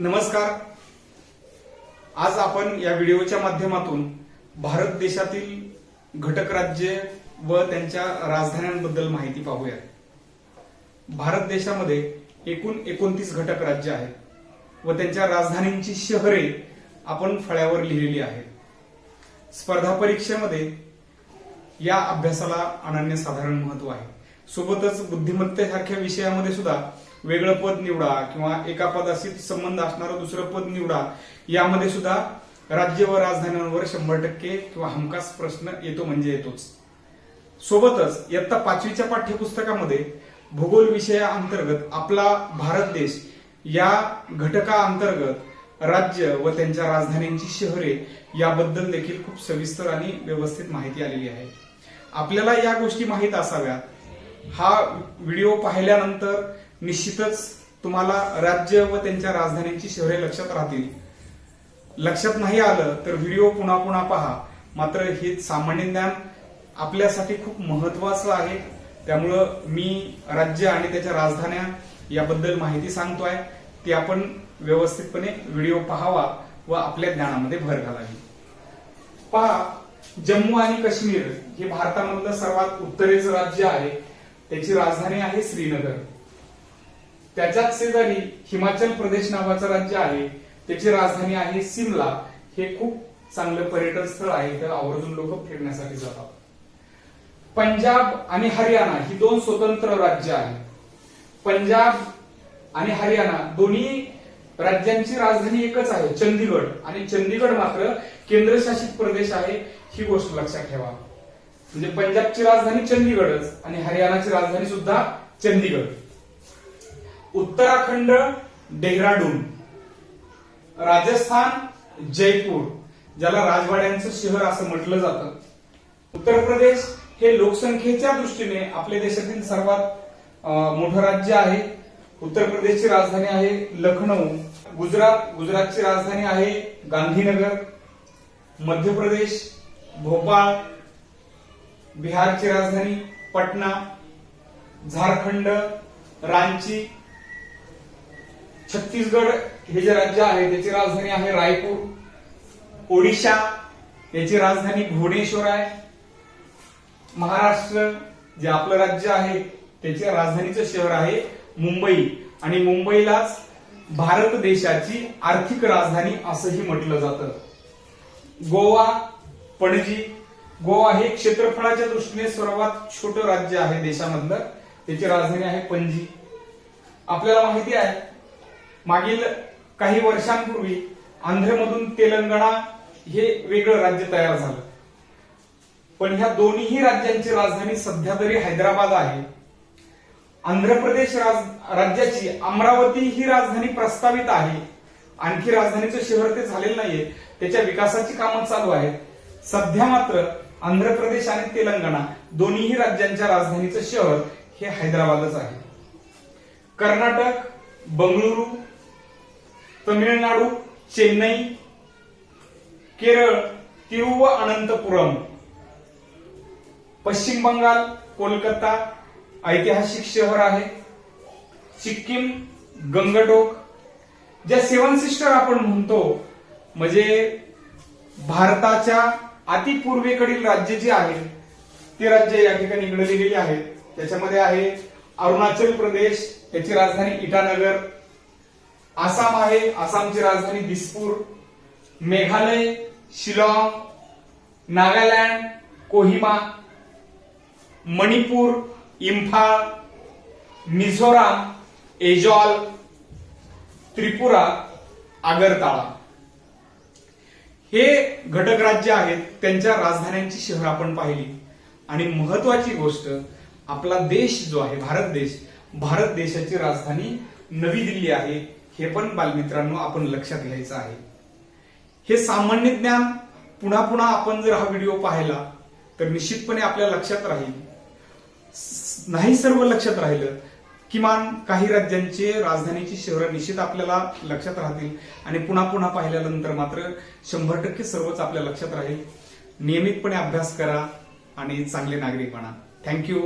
नमस्कार. आज आपण या व्हिडिओच्या माध्यमातून भारत देशातील घटक राज्ये व त्यांच्या राजधान्यांबद्दल माहिती पाहूया भारत देशामध्ये एकूण एकोणतीस घटक राज्य आहेत व त्यांच्या राजधानींची शहरे आपण फळ्यावर लिहिलेली आहेत. स्पर्धा परीक्षेमध्ये या अभ्यासाला अनन्यसाधारण महत्त्व आहे. सोबतच बुद्धिमत्तेसारख्या विषयामध्ये सुद्धा वेगळं पद निवडा किंवा एका पदाशी संबंध असणारं दुसरं पद निवडा यामध्ये सुद्धा राज्य व राजधान्यांवर शंभर टक्के किंवा हमखास प्रश्न येतो म्हणजे येतोच. सोबतच इयत्ता पाचवीच्या पाठ्यपुस्तकामध्ये भूगोल विषयाअंतर्गत आपला भारत देश या घटकाअंतर्गत राज्य व त्यांच्या राजधान्यांची शहरे याबद्दल देखील खूप सविस्तर आणि व्यवस्थित माहिती आलेली आहे. आपल्याला या गोष्टी माहीत असाव्यात. हा व्हिडिओ पाहिल्यानंतर निश्चितच तुम्हाला राज्य व त्यांच्या राजधानीची शहरे लक्षात राहतील. लक्षात नाही आलं तर व्हिडिओ पुन्हा पुन्हा पहा. मात्र हे सामान्य ज्ञान आपल्यासाठी खूप महत्वाचं आहे. त्यामुळं मी राज्य आणि त्याच्या राजधान्या याबद्दल माहिती सांगतोय. ती आपण व्यवस्थितपणे व्हिडिओ पाहावा व आपल्या ज्ञानामध्ये भर घालावी. पहा जम्मू आणि काश्मीर हे भारतामधलं सर्वात उत्तरेचं राज्य आहे. त्याची राजधानी आहे श्रीनगर. त्याच्याच शेजारी हिमाचल प्रदेश नावाचं राज्य आहे त्याची राजधानी आहे सिमला. हे खूप चांगलं पर्यटन स्थळ आहे तर आवर्जून लोक फिरण्यासाठी जातात. पंजाब आणि हरियाणा ही दोन स्वतंत्र राज्य आहेत. पंजाब आणि हरियाणा दोन्ही राज्यांची राजधानी एकच आहे चंदीगड. आणि चंदीगड मात्र केंद्रशासित प्रदेश आहे ही गोष्ट लक्षात ठेवा. म्हणजे पंजाबची राजधानी चंदीगडच आणि हरियाणाची राजधानी सुद्धा चंदीगड. उत्तराखंड डेहराडून. राजस्थान जयपूर ज्याला राजवाड्यांचं शहर असं म्हटलं जातं. उत्तर प्रदेश हे लोकसंख्येच्या दृष्टीने आपल्या देशातील सर्वात मोठं राज्य आहे. उत्तर प्रदेशची राजधानी आहे लखनौ गुजरात गुजरातची राजधानी आहे गांधीनगर. मध्य प्रदेश भोपाळ बिहारची राजधानी पटना. झारखंड रांची छत्तीसगड हे जे राज्य आहे त्याची राजधानी आहे रायपूर. ओडिशा याची राजधानी भुवनेश्वर आहे. महाराष्ट्र जे आपलं राज्य आहे त्याच्या राजधानीचं शहर आहे मुंबई. आणि मुंबईलाच भारत देशाची आर्थिक राजधानी असंही म्हटलं जातं. गोवा पणजी. गोवा हे क्षेत्रफळाच्या दृष्टीने सर्वात छोटं राज्य आहे देशामधलं. त्याची राजधानी आहे पणजी. आपल्याला माहिती आहे मागील काही वर्षांपूर्वी आंध्रमधून तेलंगणा हे वेगळं राज्य तयार झालं. पण ह्या दोन्हीही राज्यांची राजधानी सध्या तरी हैदराबाद आहे. आंध्र प्रदेश राज- राज्याची अमरावती ही राजधानी प्रस्तावित आहे. आणखी राजधानीचं शहर ते झालेलं नाहीये. त्याच्या विकासाची कामं चालू आहेत. सध्या मात्र आंध्र प्रदेश आणि तेलंगणा दोन्हीही राज्यांच्या राजधानीचं शहर हे हैदराबादच आहे. कर्नाटक बंगळुरू तमिळनाडू चेन्नई केरळ तिरुवअनंतपुरम पश्चिम बंगाल कोलकाता ऐतिहासिक शहर आहे. सिक्कीम गंगटोक. ज्या सेवन सिस्टर आपण म्हणतो म्हणजे भारताच्या अतिपूर्वेकडील राज्य जे आहे ते राज्य या ठिकाणी निघडली गेली आहेत. त्याच्यामध्ये आहे अरुणाचल प्रदेश त्याची राजधानी इटानगर आसाम आहे आसामची राजधानी दिसपूर मेघालय शिलाँग नागालँड कोहिमा मणिपूर इम्फाळ मिझोराम एजॉल त्रिपुरा आगरताळा. हे घटक राज्य आहेत त्यांच्या राजधान्यांची शहर आपण पाहिली. आणि महत्वाची गोष्ट आपला देश जो आहे भारत देश भारत देशाची राजधानी नवी दिल्ली आहे. हे पण बालमित्रांनो आपण लक्षात घ्यायचं आहे. हे सामान्य ज्ञान पुन्हा पुन्हा आपण जर हा व्हिडिओ पाहिला तर निश्चितपणे आपल्या लक्षात राहील. नाही सर्व लक्षात राहिलं किमान काही राज्यांचे राजधानीची शहरं निश्चित आपल्याला लक्षात राहतील. आणि पुन्हा पुन्हा पाहिल्यानंतर मात्र शंभर टक्के सर्वच आपल्या लक्षात राहील. नियमितपणे अभ्यास करा आणि चांगले नागरिक बना. थँक्यू